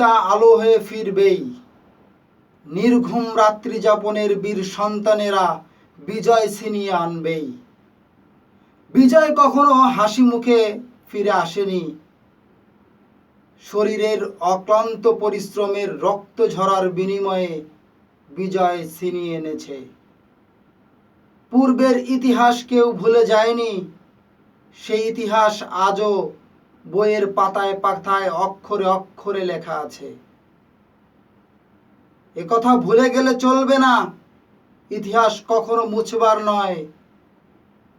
তা আলো হয়ে ফিরবেই। নির্ঘুম রাত্রি যাপনের বীর সন্তানেরা বিজয় ছিনিয়ে আনবেই। বিজয় কখনো হাসি মুখে ফিরে আসেনি। শরীরের অক্লান্ত পরিশ্রমের রক্ত ঝরার বিনিময়ে বিজয় ছিনিয়ে এনেছে। পূর্বের ইতিহাস কেউ ভুলে যায়নি, সেই ইতিহাস আজও বইয়ের পাতায় পাতায় অক্ষরে অক্ষরে লেখা আছে। এ কথা ভুলে গেলে চলবে না। ইতিহাস কখনো মুছবার নয়।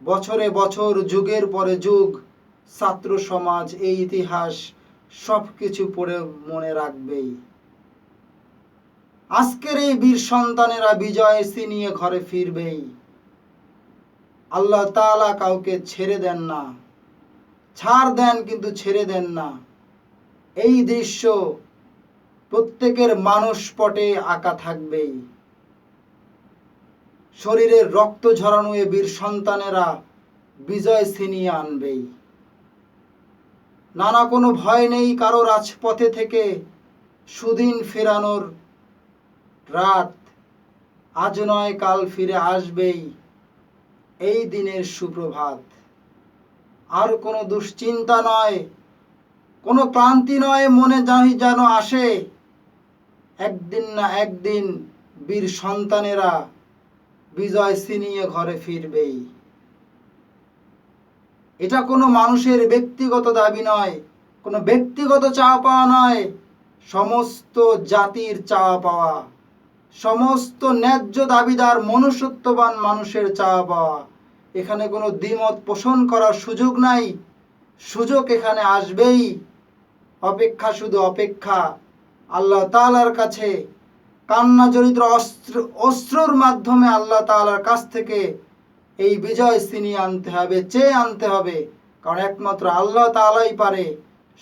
বছরে বছর, যুগের পরে যুগ, ছাত্র সমাজ, এই ইতিহাস সব কিছু পড়ে মনে রাখবেই। আজকের এই বীর সন্তানেরা বিজয় নিয়ে ঘরে ফিরবেই। আল্লাহ তাআলা কাউকে ছেড়ে দেন না। ছাড় দেন কিন্তু ছেড়ে দেন না। এই দৃশ্য প্রত্যেকের মানুষ পটে আঁকা থাকবেই। শরীরের রক্ত ঝরানো এ বীর সন্তানেরা বিজয় ছিনিয়ে আনবেই। নানা কোনো ভয় নেই কারও রাজপথে থেকে সুদিন ফেরানোর রাত। আজ নয়, কাল ফিরে আসবেই। এই দিনের সুপ্রভাত। আর কোনো দুশ্চিন্তা নয়। কোনো ক্লান্তি নয়, মনে যাই যেন আসে। একদিন না একদিন বীর সন্তানেরা বিজয় ছিনিয়ে ঘরে ফিরবেই। এটা কোনো মানুষের ব্যক্তিগত দাবি নয়, কোনো ব্যক্তিগত চাওয়া পাওয়া নয়। সমস্ত জাতির চাওয়া পাওয়া, সমস্ত ন্যায্য দাবিদার মনুষ্যত্ববান মানুষের চাওয়া পাওয়া। এখানে কোনো দ্বিমত পোষণ করার সুযোগ নাই। সুযোগ এখানে আসবেই। অপেক্ষা শুধু অপেক্ষা। আল্লাহ তালার কাছে কান্না জড়িত অস্ত্র, অস্ত্রর মাধ্যমে আল্লাহ তালার কাছ থেকে এই বিজয় ছিনিয়ে আনতে হবে, চেয়ে আনতে হবে। কারণ একমাত্র আল্লাহ তাআলাই পারে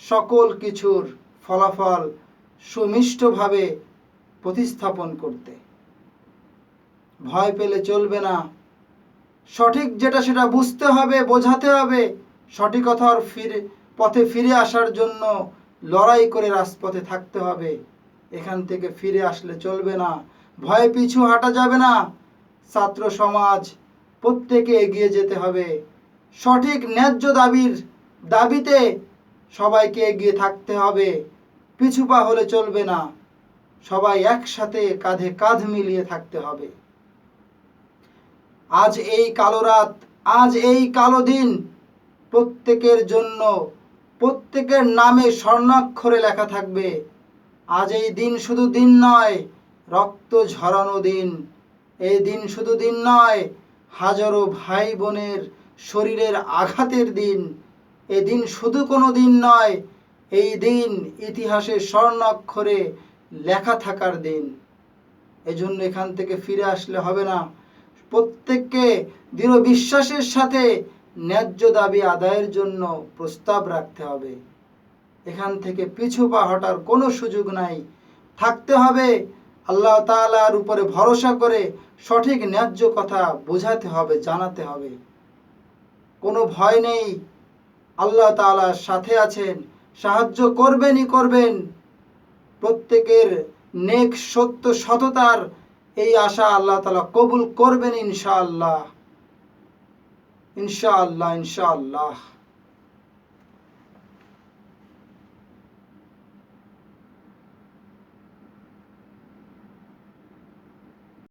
সকল কিছুর ফলাফল সুমিষ্টভাবে প্রতিস্থাপন করতে। ভয় পেলে চলবে না। সঠিক যেটা সেটা বুঝতে হবে, বোঝাতে হবে। সঠিকতার ফিরে, পথে ফিরে আসার জন্য লড়াই করে রাজপথে থাকতে হবে। এখান থেকে ফিরে আসলে চলবে না। ভয় পিছু হাঁটা যাবে না। ছাত্র সমাজ প্রত্যেকে এগিয়ে যেতে হবে। সঠিক ন্যায্য দাবির দাবিতে সবাইকে এগিয়ে থাকতে হবে। পিছু পা হলে চলবে না। সবাই একসাথে কাঁধে কাঁধ মিলিয়ে থাকতে হবে। আজ এই কালো রাত, আজ এই কালো দিন। প্রত্যেকের জন্য, প্রত্যেকের নামে স্বর্ণাক্ষরে লেখা থাকবে। আজ এই দিন শুধু দিন নয়, রক্ত ঝরানো দিন। এই দিন শুধু দিন নয়, হাজারো ভাই বোনের শরীরের আঘাতের দিন। এই দিন শুধু কোনো দিন নয়, এই দিন ইতিহাসে স্বর্ণাক্ষরে লেখা থাকার দিন। এজন্য এখান থেকে ফিরে আসলে হবে না। প্রত্যেককে দৃঢ় বিশ্বাসের সাথে ন্যায্য দাবি আদায়ের জন্য প্রস্তাব রাখতে হবে। এখান থেকে পিছু পা হটার কোনো সুযোগ নাই। থাকতে হবে, আল্লাহ তাআলার উপরে ভরসা করে সঠিক ন্যায্য কথা বোঝাতে হবে, জানাতে হবে। কোনো ভয় নেই, আল্লাহ তাআলার সাথে আছেন, সাহায্য করবেনই করবেন। প্রত্যেকের নেক সত্য সততার এই আশা আল্লাহ তালা কবুল করবেন ইনশাআল্লাহ। ইনশাআল্লাহ ইনশাআল্লাহ।